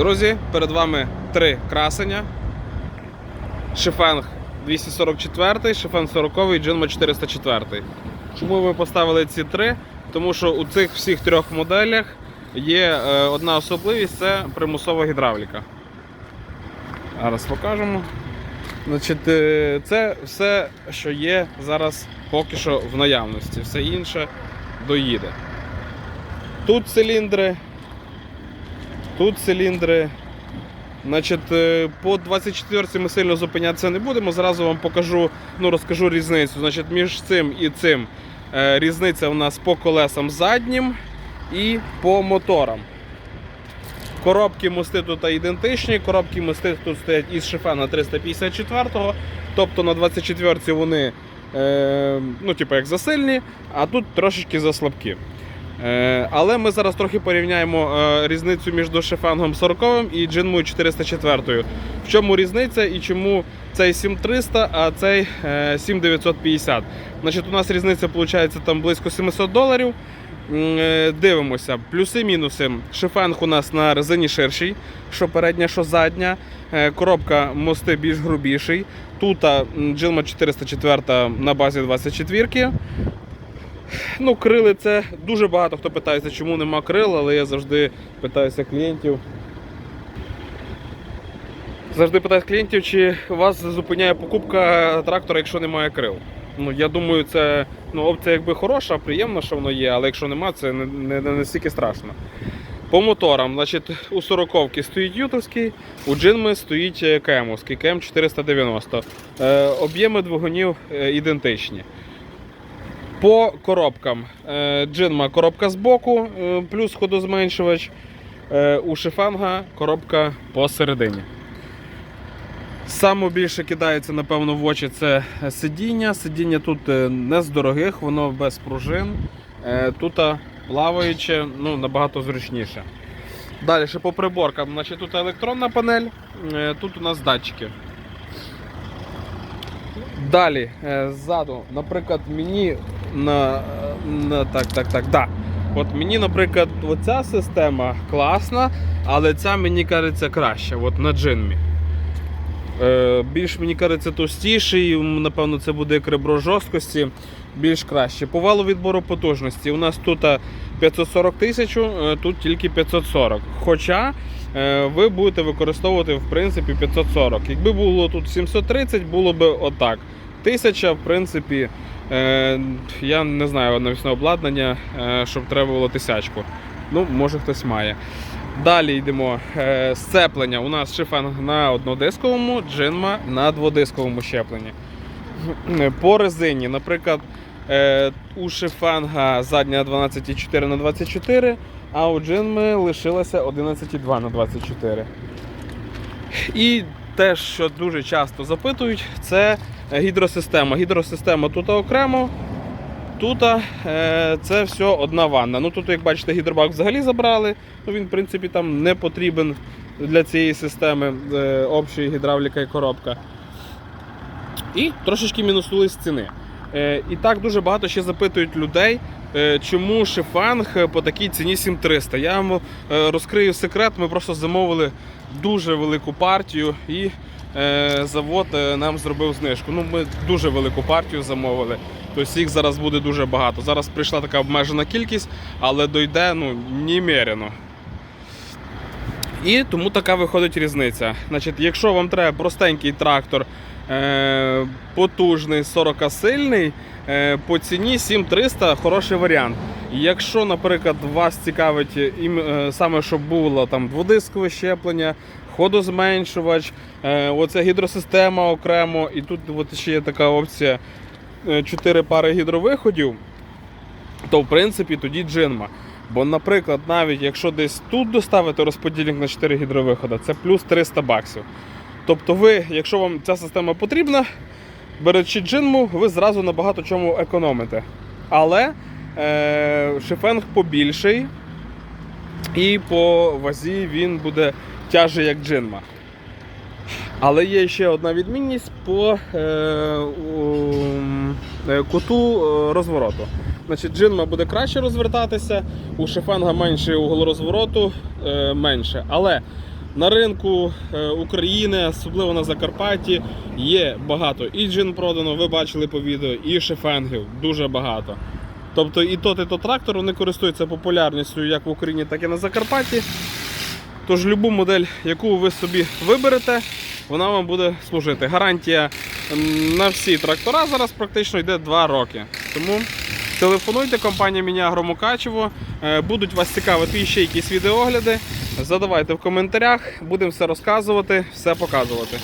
Друзі, перед вами три красення. Шифенг 244, Шифенг 40 і Джинма 404. Чому ми поставили ці три? Тому що у цих всіх трьох моделях є е, одна особливість це примусова гідравліка. Зараз покажемо. Значить, е, це все, що є зараз поки що в наявності. Все інше доїде. Тут циліндри, тут циліндри. Значить, е, по 24 ми сильно зупинятися не будемо. Зразу вам покажу, ну розкажу різницю. Значить, між цим і цим е, різниця у нас по колесам заднім і по моторам. Коробки мости тут ідентичні, коробки мости тут стоять із шифена 354-го, тобто на 24-ці вони е, ну, типу, як засильні, а тут трошечки заслабкі. Е, але ми зараз трохи порівняємо е, різницю між шифенгом 40 і джинмою 404. В чому різниця і чому цей 7300, а цей е, 7950. Значить, у нас різниця виходить там близько 700 доларів. Е, Дивимося, плюси-мінуси. Шифенг у нас на резині ширший, що передня, що задня. Е, Коробка мости більш грубіший. Тут Джилма 404 на базі 24. Ну, крили це дуже багато хто питається, чому нема крил, але я завжди питаюся клієнтів. Завжди питаю клієнтів, чи вас зупиняє покупка трактора, якщо немає крил. Ну, я думаю, це ну, опція якби хороша, приємна, що воно є, але якщо нема, це не, не, не настільки страшно. По моторам, значить, у 40 стоїть ютовський, у джинми стоїть КМовський, КМ 490. Е, об'єми двигунів е, ідентичні. По коробкам. Е, Джинма коробка збоку, е, плюс ходозменшувач. Е, У шифанга коробка посередині. Саме більше кидається, напевно, в очі це сидіння. Сидіння тут не з дорогих, воно без пружин. Тут плаваюче, ну, набагато зручніше. Далі ще по приборкам. Значить, тут електронна панель, тут у нас датчики. Далі, ззаду, наприклад, мені на, на так, так, так, да. От мені, наприклад, оця система класна, але ця мені кажеться краще, от на джинмі. Е, більш мені кажеться товстіший, напевно, це буде як ребро жорсткості, більш краще. По валу відбору потужності. У нас тут 540 тисяч, е, тут тільки 540. Хоча е, ви будете використовувати в принципі 540. Якби було тут 730, було б отак. Тисяча, в принципі, е, я не знаю навісне обладнання, е, щоб треба було тисячку. Ну, може хтось має. Далі йдемо. Е, Сцеплення. У нас шифенг на однодисковому, джинма на дводисковому щепленні. По резині, наприклад, е, у шифенга задня 12,4 на 24, а у джинми лишилася 11,2 на 24. І те, що дуже часто запитують, це гідросистема. Гідросистема тут окремо. Тут е, це все одна ванна. Ну тут, як бачите, гідробак взагалі забрали. Ну, він, в принципі, там не потрібен для цієї системи е, общої гідравліка і коробка. І трошечки мінусули з ціни. Е, і так дуже багато ще запитують людей, е, чому шифанг по такій ціні 7300. Я вам е, розкрию секрет, ми просто замовили дуже велику партію і е, завод е, нам зробив знижку. Ну, ми дуже велику партію замовили. Тобто їх зараз буде дуже багато. Зараз прийшла така обмежена кількість, але дойде ну, немерено. І тому така виходить різниця. Значить, якщо вам треба простенький трактор, е, потужний, 40 сильний, е, по ціні 7300 хороший варіант. Якщо, наприклад, вас цікавить е, саме, щоб було там дводискове щеплення, ходозменшувач, е, оце гідросистема окремо, і тут от ще є така опція 4 пари гідровиходів, то в принципі тоді джинма. Бо, наприклад, навіть якщо десь тут доставити розподільник на 4 гідровиходи, це плюс 300 баксів. Тобто ви, якщо вам ця система потрібна, беручи джинму, ви зразу на багато чому економите. Але е, шифенг побільший, і по вазі він буде тяжий як джинма. Але є ще одна відмінність по е, е, куту е, розвороту. Значить, джинма буде краще розвертатися, у шифанга менше угол розвороту е, менше. Але На ринку е, України, особливо на Закарпатті, є багато і джин продано, ви бачили по відео, і шефенгів дуже багато. Тобто і тот, і тот трактор вони користуються популярністю як в Україні, так і на Закарпатті. Тож любу модель, яку ви собі виберете, вона вам буде служити. Гарантія на всі трактора зараз практично йде 2 роки. Тому телефонуйте, компанія Міні Мукачево. Е, Будуть вас цікавити ще якісь відеогляди. Задавайте в коментарях, будемо все розказувати, все показувати.